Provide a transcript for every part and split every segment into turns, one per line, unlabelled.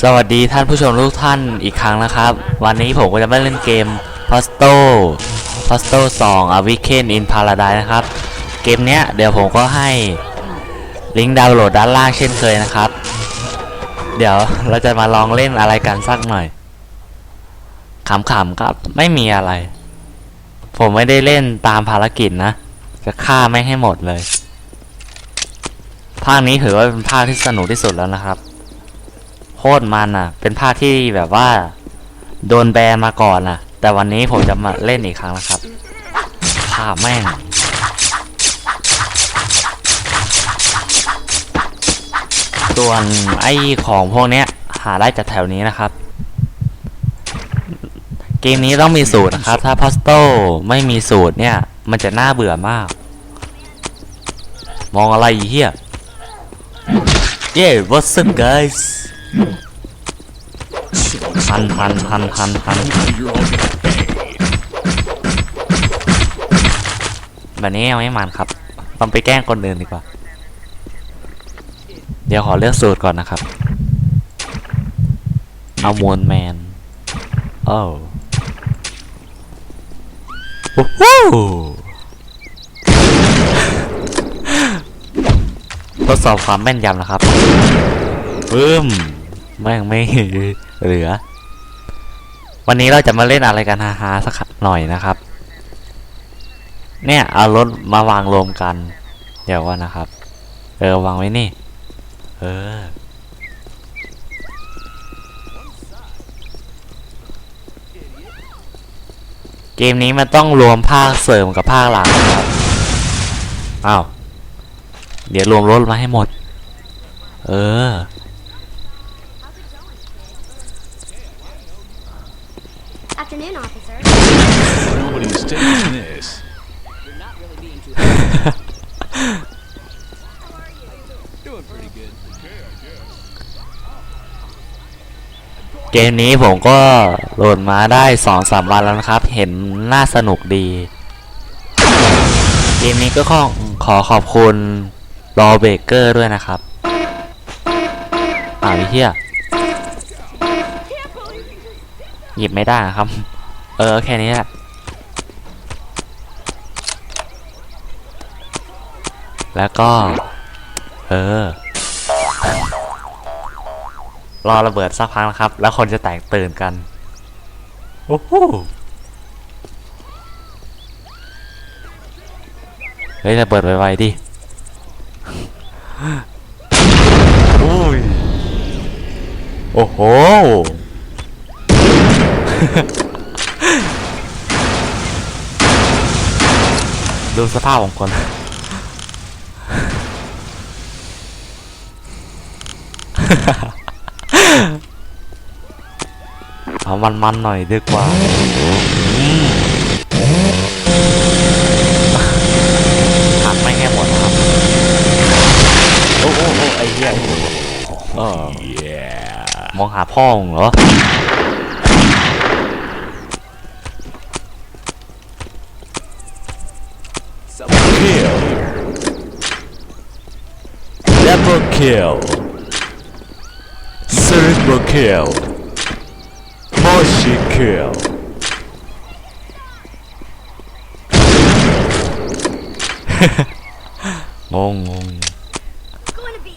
สวัสดีท่านผู้ชมทุกท่านอีกครั้งนะครับ วันนี้ผมก็จะมาเล่นเกม p o s t o p o s t o 2 A Weekend in Paradise นะครับ เกมเนี้ยเดี๋ยวผมก็ให้ลิงก์ดาวน์โหลดด้านล่างเช่นเคยนะครับ เดี๋ยวเราจะมาลองเล่นอะไรกันสักหน่อยขำๆครับไม่มีอะไร ผมไม่ได้เล่นตามภารกิจนะ จะฆ่าไม่ให้หมดเลย ภาคนี้ถือว่าเป็นภาคที่สนุกที่สุดแล้วนะครับ คตรมันอะ เป็นภาคที่แบบว่า โดนแบนมาก่อนอะ แต่วันนี้ผมจะมาเล่นอีกครั้งนะครับฆ่าแม่งส่วนไอ้ของพวกเนี้ย หาได้จากแถวนี้นะครับ เกมนี้ต้องมีสูตรนะครับ ถ้าพัสโต้ไม่มีสูตรเนี่ย มันจะน่าเบื่อมาก มองอะไรเหี้ยเย้ what's up guys พันพันพันพันพันแบบนี้ยังไม่มันครับต้องไปแกล้งคนอื่นดีกว่า เดี๋ยวขอเลือกสูตรก่อนนะครับ เอามวนแมนโอ้โอ้โหทดสอบความแม่นยำนะครับปึ้ม แม่งไม่เหลือ วันนี้เราจะมาเล่นอะไรกันฮาๆสักหน่อยนะครับ เนี่ยเอารถมาวางรวมกัน เดี๋ยวว่านะครับ เออวางไว้นี่ เออ เกมนี้มันต้องรวมภาคเสริมกับภาคหลังนะครับอ้าวเดี๋ยวรวมรถมาให้หมด เออ
Afternoon, officer.
Nobody mistaken this.
เกมนี้ผมก็โหลดมาได้สองสามวันแล้วนะครับ เห็นน่าสนุกดี เกมนี้ก็ขอขอขอบคุณรอเบเกอร์ด้วยนะครับอ้าวไอ้เหี้ย หยิบไม่ได้ครับ เออแค่นี้แหละ แล้วก็ เออ รอระเบิดสักพักนะครับ แล้วคนจะแตกตื่นกัน โอ้โหเฮ้ยระเบิดไวๆดิอุ้ยโอ้โห ดูสภาพของคน เอามันๆหน่อยดีกว่าหักไม่แค่หมดนะครับ โอ้โอ้โอ้ไอ้เหี้ยเออ
Yeah.
มองหาพ่อมึงเหรอ
Kill. Double kill. Triple kill. Moshi kill.
งงงง
Going to be.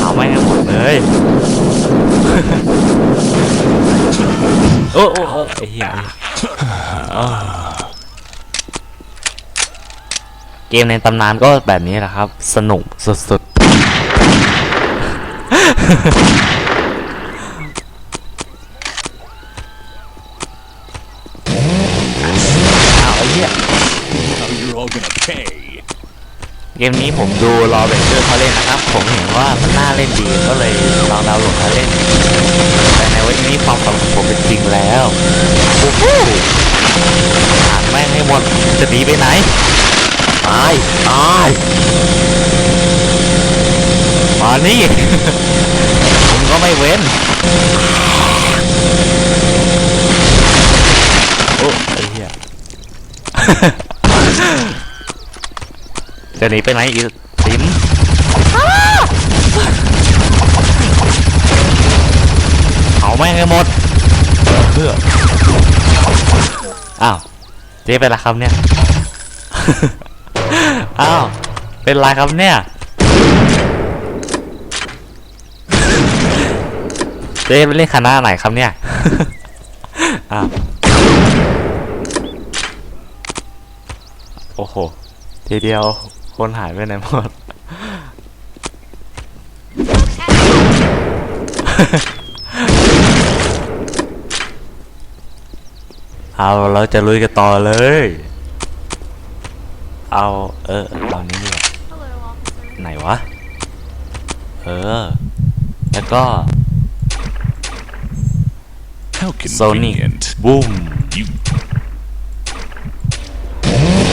เอาไม่หมดเลย โอ้โอ้โอ้ไอ้เหี้ยอ้าวเกมในตำนานก็แบบนี้แหละครับ สนุกสุดๆ อ้าวไอ้เหี้ย
Now you're all gonna pay.
เกมนี้ผมดูรอเบเกอร์เขาเล่นนะครับ ผมเห็นว่ามันน่าเล่นดีก็เลยลองดาวน์โหลดมาเล่น แต่ในวันนี้ความฝันของผมเป็นจริงแล้วโอ้โหอ่านแม่งให้หมดจะหนีไปไหน ตาย ตาย มานี่ ผมก็ไม่เว้นโอ้ไอ้เหี้ย จะหนีไปไหนอีสิมเอาแม่งให้หมดเพื่ออ้าว เจ๊เป็นไรครับเนี่ย อ้าว เป็นไรครับเนี่ย เจ๊ไปเล่นคณะไหนครับเนี่ย อ้าว โอ้โห ทีเดียว คนหายไปไหนหมด เอาเราจะลุยกันต่อเลย เอา เออเอานี้ดีกว่า
Hello, officer.
ไหนวะ เออ แล้วก็
How
โซนิก
convenient.
บูม
You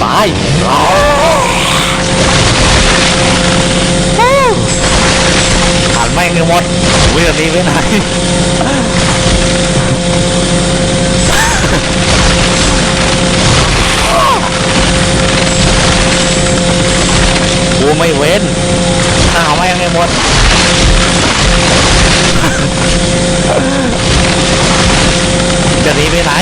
ตาย หนแม่งหมดเรื่องนี้ไปไหนกูไม่เว้นข้าวแม่ยังให้หมดจะหนีไปไหน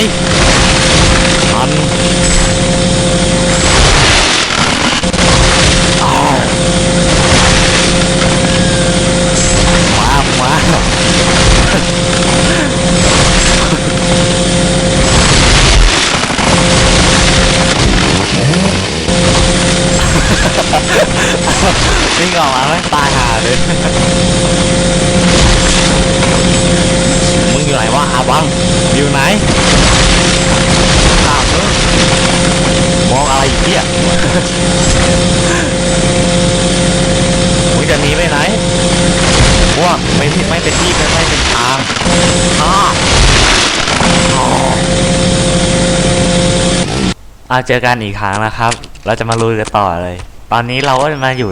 อะเจอกันอีกครั้งนะครับ เราจะมาลุยกันต่อเลย ตอนนี้เราก็มาอยู่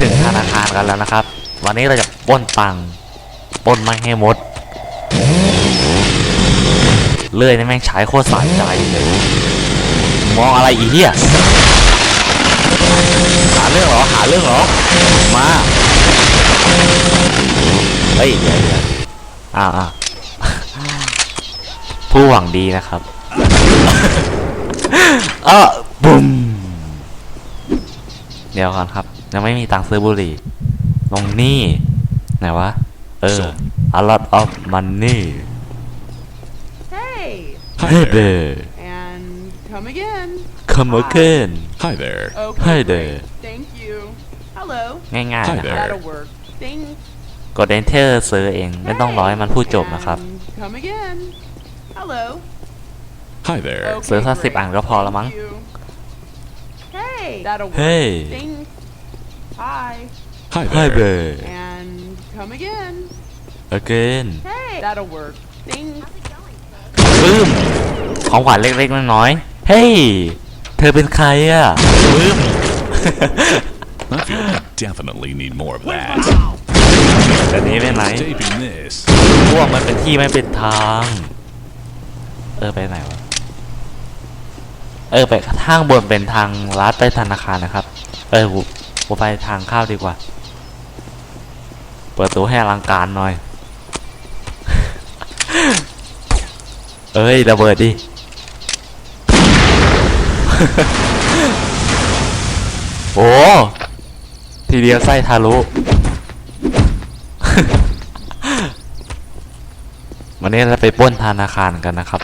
ถึงธนาคารกันแล้วนะครับ วันนี้เราจะปล้นตังปล้นไม่ให้หมด เลื่อยนี่แม่งใช้โคตรสะใจเลย มองอะไรอีเหี้ยหาเรื่องเหรอ หาเรื่องเหรอ มา เฮ้ยเดี๋ยวอ้าวอ้าวผู้หวังดีนะครับ เออบุ้มเดี๋ยวก่อนครับ ยังไม่มีตังค์ซื้อบุหรี่ ลงนี่ ไหนวะ เออ a lot of money
Hey,
Hi
Hey
there.
there
and come again.
come again
Hi there.
Okay.
Hi
great.
there.
Thank you. Hello.
ง่าย
Hi
ๆนะค
there.
รับ
That'll work. Thanks.
กด enter ซื้อเอง ไม่ต้องรอให้มันพูดจบนะครับ
And come again. Hello.
Hi there.
Okay,
ซื้อสัก
great.
สิบอันก็พอแล้วมั้ง
Thank you. Hey, that'll work.
Hey.
Thanks. Hi.
Hi
Hi
there.
there
And come again.
again
Hey, that'll work. Thanks.
How's it going, sir?
บึ้ม ของขวัญเล็กๆน้อยๆเฮ้ย เธอเป็นใครอะบึ้ม
I feel you definitely need more of that.
จะหนี้ไปไหน
Taping this.
พวกมันเป็นที่ไม่เป็นทาง เออ ไปไหนวะ เออไปทางบนเป็นทางลัดไปธนาคารนะครับ เออกูกูไปทางเข้าดีกว่า เปิดตัวให้อลังการหน่อย เอ้ยระเบิดดิ โอ้ทีเดียวไส้ทะลุ วันนี้เราไปป้นธนาคารกันนะครับ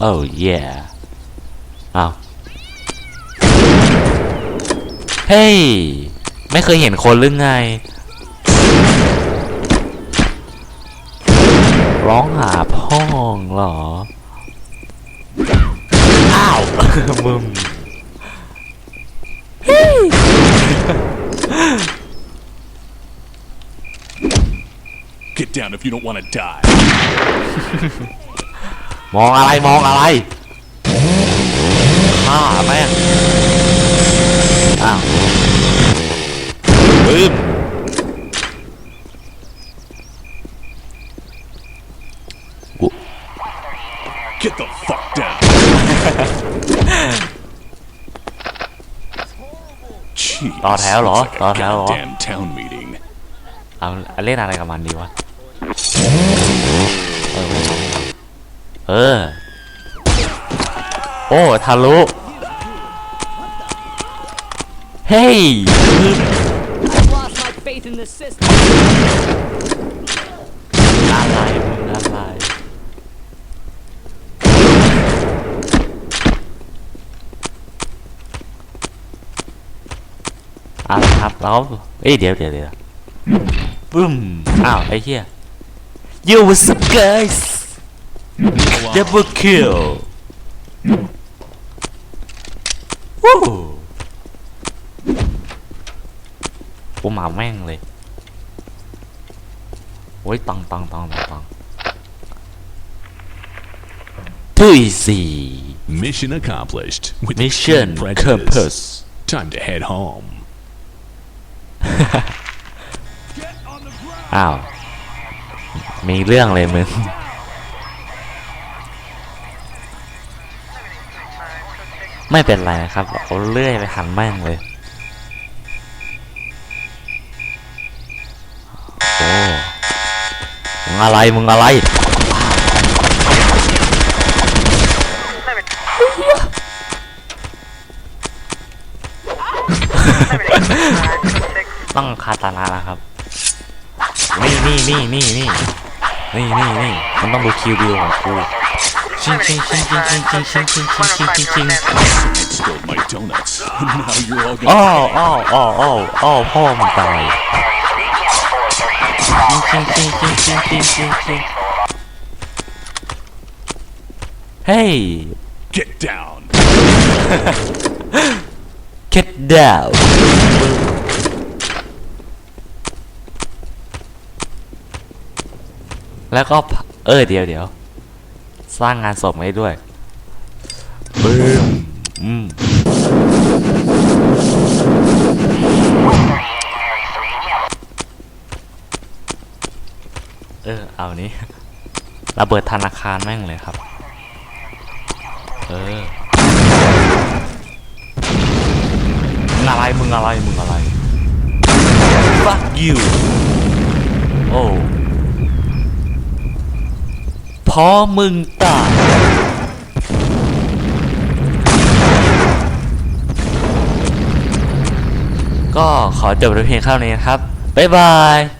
โอ้เย่ อ้าว เฮ้ย ไม่เคยเห็นคนหรือไง ร้องหาพ่องเหรอ อ้าว มึม
Get down if you don't want to die.
มองอะไรมองอะไร ฆ่าแม่งอ้าวบึ้ม
Get the fuck down. Jeez,
ต่อแถวเหรอ
looks like a
ต่อแถวเหรอ
goddamn town meeting.
เอาเอาเล่นอะไรกับมันดีวะ เออไม่ใช่เออ โอ้ ทะลุ เฮ้ย
lost my faith in the system.
อะไรมึงอะไรเอาละครับแล้วเอ้ยเดี๋ยวเดี๋ยวเดี๋ยวบึ้มอ้าวไอ้เหี้ย You what's up guys Double kill วู้ กูหมาแม่งเลย โอ้ยตังตังตังตังตัง Too easy
Mission accomplished. With
Mission
extreme prejudice.
compass
Time to head home.
อ้าว มีเรื่องเลยมึงไม่เป็นไรนะครับ เอาเลื่อยไปหันแม่งเลย อะไรมึงอะไรต้องคาตานะนะครับ นี่นี่นี่นี่นี่นี่นี่นี่มันต้องดูคิวบิวของกูชิงชิงชิงชิงชิงชิงชิงชิงชิงชิงชิงชิง
Stole my donuts. now you're all
อ้อ
gonna
อ้ออ้ออ้ออ้อพ่อมึงตาย จริเฮ้
Get down.
get down แล้วก็เออเดี๋ยวเดี๋ยวสร้างงานศพให้ด้วยบึ้มอืม ระเบิดธนาคารแม่งเลยครับ เออมึงอะไร มึงอะไร มึงอะไร fuck you โอ้พอมึงตายก็ขอจบเพียงเท่านี้นะครับ บ๊ายบาย